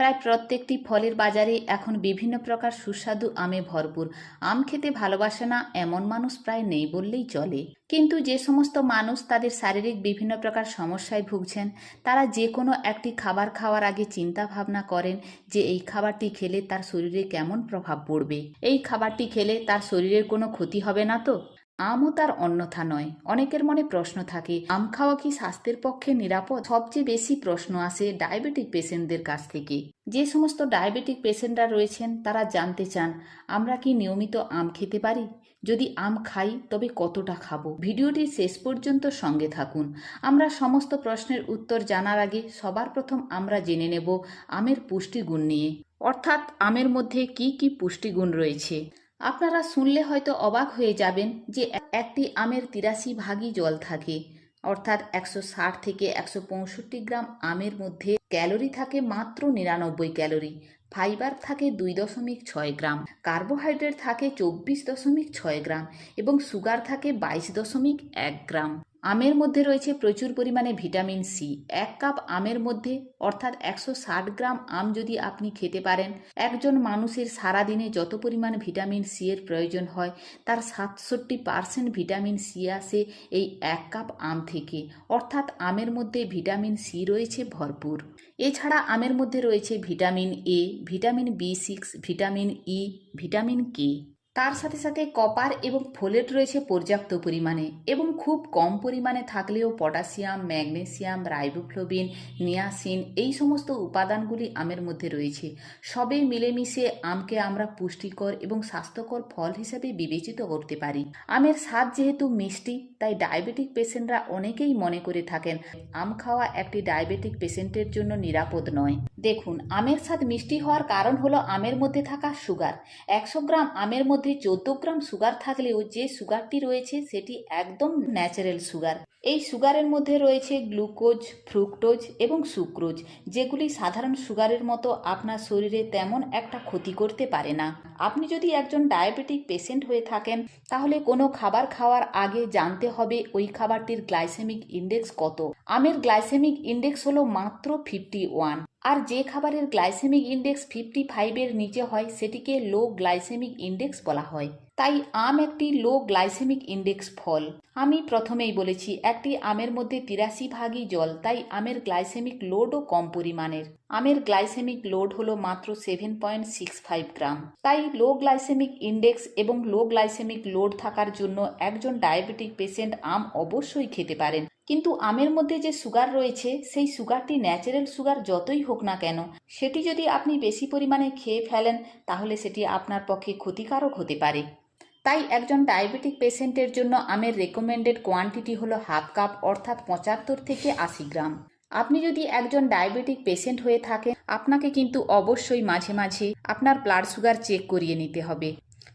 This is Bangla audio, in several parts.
প্রায় প্রত্যেকটি ফলের বাজারে এখন বিভিন্ন প্রকার সুস্বাদু আমে ভরপুর। আম খেতে ভালোবাসে না এমন মানুষ প্রায় নেই বললেই চলে। কিন্তু যে সমস্ত মানুষ তাদের শারীরিক বিভিন্ন প্রকার সমস্যায় ভুগছেন, তারা যে কোনো একটি খাবার খাওয়ার আগে চিন্তা ভাবনা করেন যে এই খাবারটি খেলে তার শরীরে কেমন প্রভাব পড়বে। এই খাবারটি খেলে তার শরীরের কোনো ক্ষতি হবে না তো? আমও তার অন্যথা নয়। অনেকের মনে প্রশ্ন থাকে, আম খাওয়া কি স্বাস্থ্যের পক্ষে নিরাপদ? সবচেয়ে বেশি প্রশ্ন আসে ডায়াবেটিক পেশেন্টদের কাছ থেকে। যে সমস্ত ডায়াবেটিক পেশেন্টরা রয়েছেন, তারা জানতে চান, আমরা কি নিয়মিত আম খেতে পারি? যদি আম খাই, তবে কতটা খাব? ভিডিওটি শেষ পর্যন্ত সঙ্গে থাকুন। আমরা সমস্ত প্রশ্নের উত্তর জানার আগে সবার প্রথম আমরা জেনে নেব আমের পুষ্টিগুণ নিয়ে। অর্থাৎ আমের মধ্যে কি কি পুষ্টিগুণ রয়েছে? আপনারা শুনলে হয়তো অবাক হয়ে যাবেন যে একটি আমের তিরাশি ভাগই জল থাকে। অর্থাৎ একশো ষাট থেকে একশো পঁয়ষট্টি গ্রাম আমের মধ্যে ক্যালোরি থাকে মাত্র নিরানব্বই ক্যালোরি। ফাইবার থাকে দুই দশমিক ছয় গ্রাম, কার্বোহাইড্রেট থাকে চব্বিশ দশমিক ছয় গ্রাম এবং সুগার থাকে বাইশ দশমিক এক গ্রাম। আমের মধ্যে রয়েছে প্রচুর পরিমাণে ভিটামিন সি। এক কাপ আমের মধ্যে, অর্থাৎ একশো ষাট গ্রাম আম যদি আপনি খেতে পারেন, একজন মানুষের সারাদিনে যত পরিমাণ ভিটামিন সি এর প্রয়োজন হয়, তার সাতষট্টি পারসেন্ট ভিটামিন সি আসে এই এক কাপ আম থেকে। অর্থাৎ আমের মধ্যে ভিটামিন সি রয়েছে ভরপুর। এছাড়া আমের মধ্যে রয়েছে vitamin A, vitamin B six, vitamin E, vitamin K. তার সাথে সাথে কপার এবং ফোলেট রয়েছে পর্যাপ্ত পরিমাণে এবং খুব কম পরিমাণে থাকলেও পটাশিয়াম, ম্যাগনেসিয়াম, রাইবোফ্লোবিন, নিয়াসিন এই সমস্ত উপাদানগুলি আমের মধ্যে রয়েছে। সবে মিলেমিশে আমকে আমরা পুষ্টিকর এবং স্বাস্থ্যকর ফল হিসেবে বিবেচিত করতে পারি। আমের স্বাদ যেহেতু মিষ্টি, তাই ডায়াবেটিক পেশেন্টরা অনেকেই মনে করে থাকেন, আম খাওয়া একটি ডায়াবেটিক পেশেন্টের জন্য নিরাপদ নয়। দেখুন, আমের স্বাদ মিষ্টি হওয়ার কারণ হলো আমের মধ্যে থাকা সুগার। একশো গ্রাম আমের মধ্যে চোদ্দ গ্রাম সুগার থাকলেও যে সুগারটি রয়েছে সেটি একদম ন্যাচারাল সুগার। এই সুগারের মধ্যে রয়েছে গ্লুকোজ, ফ্রুক্টোজ এবং সুক্রোজ, যেগুলি সাধারণ সুগারের মতো আপনার শরীরে তেমন একটা ক্ষতি করতে পারে না। আপনি যদি একজন ডায়াবেটিক পেশেন্ট হয়ে থাকেন, তাহলে কোনো খাবার খাওয়ার আগে জানতে হবে ওই খাবারটির গ্লাইসেমিক ইন্ডেক্স কত। আমের গ্লাইসেমিক ইন্ডেক্স হলো মাত্র ফিফটি ওয়ান। আর যে খাবারের গ্লাইসেমিক ইন্ডেক্স ফিফটি ফাইভের নিচে হয়, সেটিকে লো গ্লাইসেমিক ইন্ডেক্স বলা হয়। তাই আম একটি লো গ্লাইসেমিক ইন্ডেক্স ফল। আমি প্রথমেই বলেছি, একটি আমের মধ্যে তিরাশি ভাগই জল, তাই আমের গ্লাইসেমিক লোডও কম পরিমাণের। আমের গ্লাইসেমিক লোড হলো মাত্র seven point six five gram. তাই লো গ্লাইসেমিক ইন্ডেক্স এবং লো গ্লাইসেমিক লোড থাকার জন্য একজন ডায়াবেটিক পেশেন্ট আম অবশ্যই খেতে পারেন। কিন্তু আমের মধ্যে যে সুগার রয়েছে, সেই সুগারটি ন্যাচারাল সুগার যতই হোক না কেন, সেটি যদি আপনি বেশি পরিমাণে খেয়ে ফেলেন, তাহলে সেটি আপনার পক্ষে ক্ষতিকারক হতে পারে। তাই একজন ডায়াবেটিক পেশেন্টের জন্য আমের রেকমেন্ডেড কোয়ান্টিটি হলো হাফ কাপ অর্থাৎ পঁচাত্তর থেকে আশি গ্রাম। আপনি যদি একজন ডায়াবেটিক পেশেন্ট হয়ে থাকেন, আপনাকে কিন্তু অবশ্যই মাঝে মাঝে আপনার ব্লাড সুগার চেক করিয়ে নিতে হবে।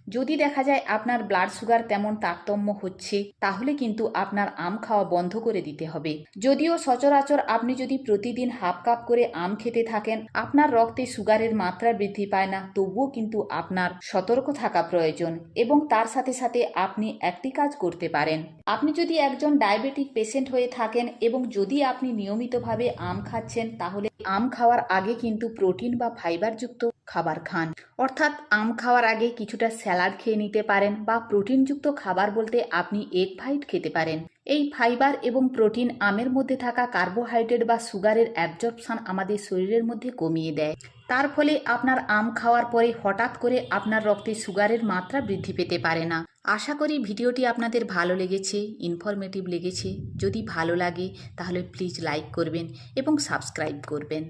যদি দেখা যায় আপনার ব্লাড সুগার তেমন তারতম্য হচ্ছে, তাহলে কিন্তু আপনার আম খাওয়া বন্ধ করে দিতে হবে। যদিও সচরাচর আপনি যদি প্রতিদিন হাফ কাপ করে আম খেতে থাকেন, আপনার রক্তে সুগারের মাত্রা বৃদ্ধি পায় না, তবুও কিন্তু আপনার সতর্ক থাকা প্রয়োজন এবং তার সাথে সাথে আপনি একটি কাজ করতে পারেন। আপনি যদি একজন ডায়াবেটিক পেশেন্ট হয়ে থাকেন এবং যদি আপনি নিয়মিতভাবে আম খাচ্ছেন, তাহলে আম খাওয়ার আগে কিন্তু প্রোটিন বা ফাইবারযুক্ত খাবার খান। অর্থাৎ আম খাওয়ার আগে কিছুটা স্যালাড খেয়ে নিতে পারেন বা প্রোটিনযুক্ত খাবার বলতে আপনি এগ ফাইট খেতে পারেন। এই ফাইবার এবং প্রোটিন আমের মধ্যে থাকা কার্বোহাইড্রেট বা সুগারের অ্যাবজর্পশন আমাদের শরীরের মধ্যে কমিয়ে দেয়। তার ফলে আপনার আম খাওয়ার পরে হঠাৎ করে আপনার রক্তে সুগারের মাত্রা বৃদ্ধি পেতে পারে না। আশা করি ভিডিওটি আপনাদের ভালো লেগেছে ইনফরমেটিভ লেগেছে। যদি ভালো লাগে তাহলে প্লিজ লাইক করবেন এবং সাবস্ক্রাইব করবেন।